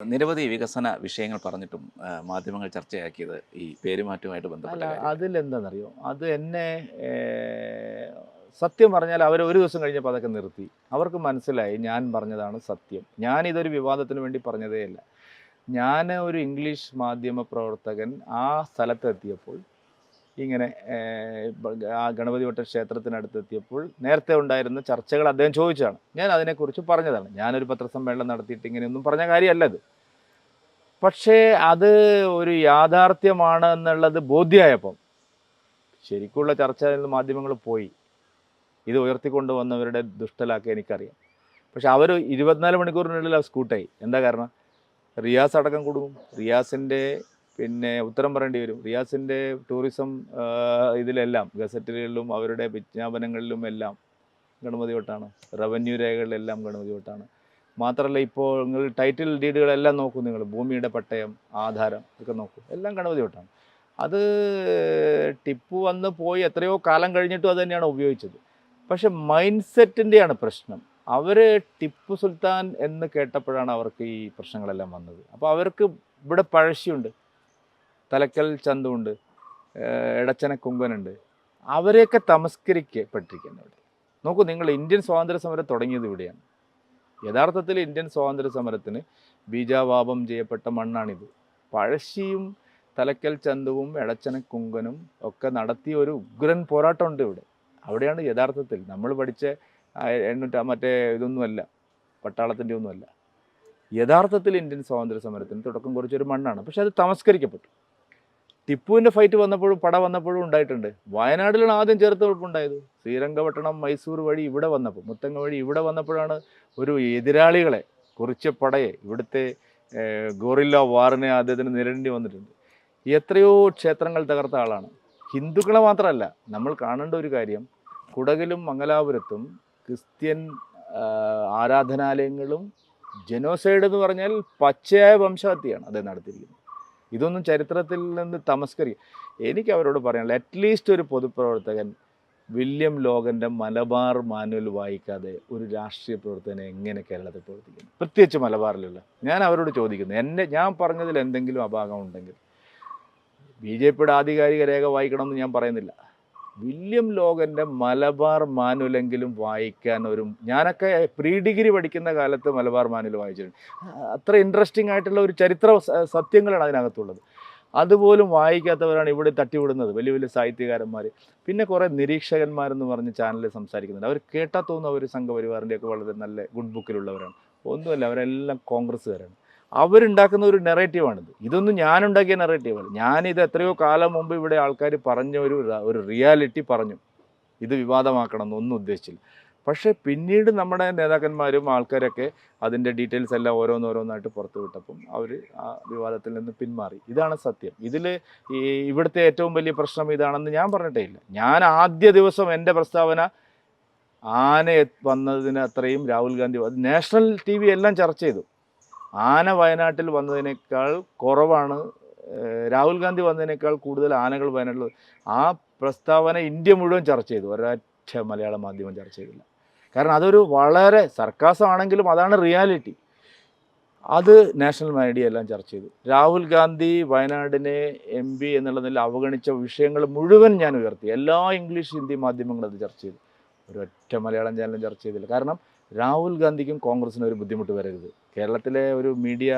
നിരവധി വികസന വിഷയങ്ങൾ പറഞ്ഞിട്ടും മാധ്യമങ്ങൾ ചർച്ചയാക്കിയത് ഈ പേരുമാറ്റവുമായിട്ട് ബന്ധപ്പെട്ട. അതിലെന്താണെന്നറിയോ അത് എന്നെ സത്യം പറഞ്ഞാൽ അവർ ഒരു ദിവസം കഴിഞ്ഞപ്പോൾ അതൊക്കെ നിർത്തി. അവർക്ക് മനസ്സിലായി ഞാൻ പറഞ്ഞതാണ് സത്യം. ഞാൻ ഇതൊരു വിവാദത്തിന് വേണ്ടി പറഞ്ഞതേ അല്ല. ഞാൻ ഒരു ഇംഗ്ലീഷ് മാധ്യമ പ്രവർത്തകൻ ആ സ്ഥലത്തെത്തിയപ്പോൾ ഇങ്ങനെ ആ ഗണപതി വട്ട ക്ഷേത്രത്തിനടുത്തെത്തിയപ്പോൾ നേരത്തെ ഉണ്ടായിരുന്ന ചർച്ചകൾ അദ്ദേഹം ചോദിച്ചതാണ്. ഞാൻ അതിനെക്കുറിച്ച് പറഞ്ഞതാണ്. ഞാനൊരു പത്രസമ്മേളനം നടത്തിയിട്ട് ഇങ്ങനെയൊന്നും പറഞ്ഞ കാര്യമല്ല അത്. പക്ഷേ അത് ഒരു യാഥാർത്ഥ്യമാണ് എന്നുള്ളത് ബോധ്യമായപ്പം ശരിക്കുള്ള ചർച്ച മാധ്യമങ്ങൾ പോയി. ഇത് ഉയർത്തിക്കൊണ്ടുവന്നവരുടെ ദുഷ്ടലാക്കി എനിക്കറിയാം. പക്ഷെ അവർ ഇരുപത്തിനാല് മണിക്കൂറിനുള്ളിൽ ആ സ്കൂട്ടായി. എന്താ കാരണം? റിയാസ് അടക്കം കൊടുക്കും റിയാസിന്റെ പിന്നെ ഉത്തരം പറയേണ്ടി വരും. റിയാസിന്റെ ടൂറിസം ഇതിലെല്ലാം ഗസറ്റുകളിലും അവരുടെ വിജ്ഞാപനങ്ങളിലും എല്ലാം ഗണപതി വട്ടാണ് റവന്യൂ രേഖകളിലെല്ലാം ഗണപതി വട്ടാണ് മാത്രമല്ല ഇപ്പോൾ നിങ്ങൾ ടൈറ്റിൽ ഡീഡുകളെല്ലാം നോക്കൂ നിങ്ങൾ. ഭൂമിയുടെ പട്ടയം ആധാരം ഒക്കെ നോക്കൂ. എല്ലാം ഗണപതി വട്ടാണ് അത് ടിപ്പ് വന്ന് പോയി എത്രയോ കാലം കഴിഞ്ഞിട്ടും അത് തന്നെയാണ് ഉപയോഗിച്ചത്. പക്ഷെ മൈൻഡ് സെറ്റിന്റെയാണ് പ്രശ്നം. അവർ ടിപ്പു സുൽത്താൻ എന്ന് കേട്ടപ്പോഴാണ് അവർക്ക് ഈ പ്രശ്നങ്ങളെല്ലാം വന്നത്. അപ്പോൾ അവർക്ക് ഇവിടെ പഴശ്ശിയുണ്ട്. തലക്കൽ ചന്തുണ്ട് ഇടച്ചന കുങ്കനുണ്ട്. അവരെയൊക്കെ തമസ്കരിക്കപ്പെട്ടിരിക്കുന്നു ഇവിടെ നോക്കൂ നിങ്ങൾ ഇന്ത്യൻ സ്വാതന്ത്ര്യ സമരം തുടങ്ങിയത് ഇവിടെയാണ്. യഥാർത്ഥത്തിൽ ഇന്ത്യൻ സ്വാതന്ത്ര്യ സമരത്തിന് ബീജാവാപം ചെയ്യപ്പെട്ട മണ്ണാണിത്. പഴശ്ശിയും തലക്കൽ ചന്തുവും എടച്ചന കുങ്കനും ഒക്കെ നടത്തിയ ഒരു ഉഗ്രൻ പോരാട്ടമുണ്ട് ഇവിടെ. അവിടെയാണ് യഥാർത്ഥത്തിൽ നമ്മൾ പഠിച്ച എണ്ണൂറ്റ മറ്റേ ഇതൊന്നുമല്ല പട്ടാളത്തിന്റെ ഒന്നുമല്ല. യഥാർത്ഥത്തിൽ ഇന്ത്യൻ സ്വാതന്ത്ര്യ സമരത്തിന് തുടക്കം കുറിച്ചൊരു മണ്ണാണ്. പക്ഷെ അത് തമസ്കരിക്കപ്പെട്ടു. ടിപ്പുവിന്റെ ഫൈറ്റ് വന്നപ്പോഴും പട വന്നപ്പോഴും ഉണ്ടായിട്ടുണ്ട്. വയനാട്ടിലാണ് ആദ്യം ചേർത്ത് ഉണ്ടായത് ശ്രീരംഗപട്ടണം മൈസൂർ വഴി ഇവിടെ വന്നപ്പോൾ മുത്തങ്ങ വഴി ഇവിടെ വന്നപ്പോഴാണ് ഒരു എതിരാളികളെ കുറിച്ച പടയെ ഇവിടുത്തെ ഗോറില്ല വാറിനെ അദ്ദേഹത്തിന് നേരിടേണ്ടി വന്നിട്ടുണ്ട്. എത്രയോ ക്ഷേത്രങ്ങൾ തകർത്ത ആളാണ്. ഹിന്ദുക്കളെ മാത്രമല്ല നമ്മൾ കാണേണ്ട ഒരു കാര്യം കുടകിലും മംഗലാപുരത്തും ക്രിസ്ത്യൻ ആരാധനാലയങ്ങളും ജനോസൈഡ് എന്ന് പറഞ്ഞാൽ പച്ചയായ വംശഹത്യയാണ് അദ്ദേഹം നടത്തിയിരിക്കുന്നത്. ഇതൊന്നും ചരിത്രത്തിൽ നിന്ന് തമസ്കരി എനിക്ക് അവരോട് പറയാനുള്ള അറ്റ്ലീസ്റ്റ് ഒരു പൊതുപ്രവർത്തകൻ വില്യം ലോകന്റെ മലബാർ മാനുവൽ വായിക്കാതെ ഒരു രാഷ്ട്രീയ പ്രവർത്തകനെ എങ്ങനെ കേരളത്തിൽ പ്രവർത്തിക്കുന്നു? പ്രത്യേകിച്ച് മലബാറിലുള്ള. ഞാൻ അവരോട് ചോദിക്കുന്നു. എന്നെ ഞാൻ പറഞ്ഞതിൽ എന്തെങ്കിലും അഭാഗം ഉണ്ടെങ്കിൽ ബി ജെ പിയുടെ ആധികാരിക രേഖ വായിക്കണമെന്ന് ഞാൻ പറയുന്നില്ല. വില്യം ലോകന്റെ മലബാർ മാനുവലെങ്കിലും വായിക്കാൻ ഒരു ഞാനൊക്കെ പ്രീ ഡിഗ്രി പഠിക്കുന്ന കാലത്ത് മലബാർ മാനുവൽ വായിച്ചിട്ടുണ്ട്. അത്ര ഇൻട്രസ്റ്റിംഗ് ആയിട്ടുള്ള ഒരു ചരിത്ര സത്യങ്ങളാണ് അതിനകത്തുള്ളത്. അതുപോലും വായിക്കാത്തവരാണ് ഇവിടെ തട്ടിവിടുന്നത് വലിയ വലിയ സാഹിത്യകാരന്മാർ പിന്നെ കുറേ നിരീക്ഷകന്മാരെന്ന് പറഞ്ഞ് ചാനലിൽ സംസാരിക്കുന്നുണ്ട്. അവർ കേട്ടാൽ തോന്നുന്ന അവർ സംഘപരിവാറിന്റെയൊക്കെ വളരെ നല്ല ഗുഡ് ബുക്കിലുള്ളവരാണ് ഒന്നുമല്ല അവരെല്ലാം കോൺഗ്രസ്സുകാരാണ്. അവരുണ്ടാക്കുന്ന ഒരു നെറേറ്റീവാണിത് ഇതൊന്നും ഞാനുണ്ടാക്കിയ നെറേറ്റീവല്ല ഞാനിത് എത്രയോ കാലം മുമ്പ് ഇവിടെ ആൾക്കാർ പറഞ്ഞ ഒരു ഒരു റിയാലിറ്റി പറഞ്ഞു. ഇത് വിവാദമാക്കണം എന്നൊന്നും ഉദ്ദേശിച്ചില്ല. പക്ഷേ പിന്നീട് നമ്മുടെ നേതാക്കന്മാരും ആൾക്കാരൊക്കെ അതിന്റെ ഡീറ്റെയിൽസ് എല്ലാം ഓരോന്നോരോന്നായിട്ട് പുറത്തു വിട്ടപ്പം അവർ ആ വിവാദത്തിൽ നിന്ന് പിന്മാറി. ഇതാണ് സത്യം. ഇതിൽ ഈ ഇവിടുത്തെ ഏറ്റവും വലിയ പ്രശ്നം ഇതാണെന്ന് ഞാൻ പറഞ്ഞിട്ടേ ഇല്ല. ഞാൻ ആദ്യ ദിവസം എന്റെ പ്രസ്താവന ആന വന്നതിന് അത്രയും Rahul Gandhi national T V എല്ലാം ചർച്ച ചെയ്തു. ആന വയനാട്ടിൽ വന്നതിനേക്കാൾ കുറവാണ്. രാഹുൽ ഗാന്ധി വന്നതിനേക്കാൾ കൂടുതൽ ആനകൾ വയനാട്ടിൽ ആ പ്രസ്താവന ഇന്ത്യ മുഴുവൻ ചർച്ച ചെയ്തു. ഒരൊറ്റ മലയാള മാധ്യമം ചർച്ച ചെയ്തില്ല. കാരണം അതൊരു വളരെ സർക്കാസമാണെങ്കിലും അതാണ് റിയാലിറ്റി. അത് നാഷണൽ മീഡിയ എല്ലാം ചർച്ച ചെയ്തു. രാഹുൽ ഗാന്ധി വയനാടിനെ എം പി എന്നുള്ള നില അവഗണിച്ച വിഷയങ്ങൾ മുഴുവൻ ഞാൻ ഉയർത്തി. എല്ലാ ഇംഗ്ലീഷ് ഹിന്ദി മാധ്യമങ്ങളും അത് ചർച്ച ചെയ്തു. ഒരൊറ്റ മലയാളം ചാനലും ചർച്ച ചെയ്തില്ല. കാരണം രാഹുൽ ഗാന്ധിക്കും കോൺഗ്രസിനും ഒരു ബുദ്ധിമുട്ട് വരരുത്. കേരളത്തിലെ ഒരു മീഡിയ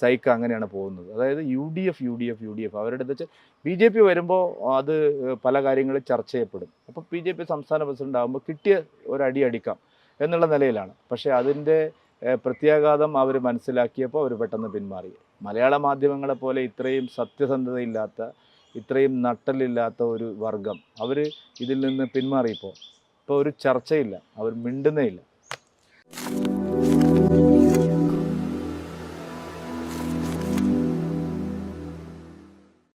സൈക്ക് അങ്ങനെയാണ് പോകുന്നത്. അതായത് U D F U D F U D F അവരുടെ അടുത്ത് വെച്ചാൽ ബി ജെ പി വരുമ്പോൾ അത് പല കാര്യങ്ങളും ചർച്ച ചെയ്യപ്പെടും. അപ്പോൾ ബി ജെ പി സംസ്ഥാന പ്രസിഡന്റ് ആകുമ്പോൾ കിട്ടിയ ഒരു അടി അടിക്കാം എന്നുള്ള നിലയിലാണ്. പക്ഷേ അതിന്റെ പ്രത്യാഘാതം അവർ മനസ്സിലാക്കിയപ്പോൾ അവർ പെട്ടെന്ന് പിന്മാറി. മലയാള മാധ്യമങ്ങളെ പോലെ ഇത്രയും സത്യസന്ധതയില്ലാത്ത ഇത്രയും നട്ടലില്ലാത്ത ഒരു വർഗം അവർ ഇതിൽ നിന്ന് പിന്മാറിയപ്പോൾ ഇപ്പോൾ ഒരു ചർച്ചയില്ല. അവർ മിണ്ടുന്നേ ഇല്ല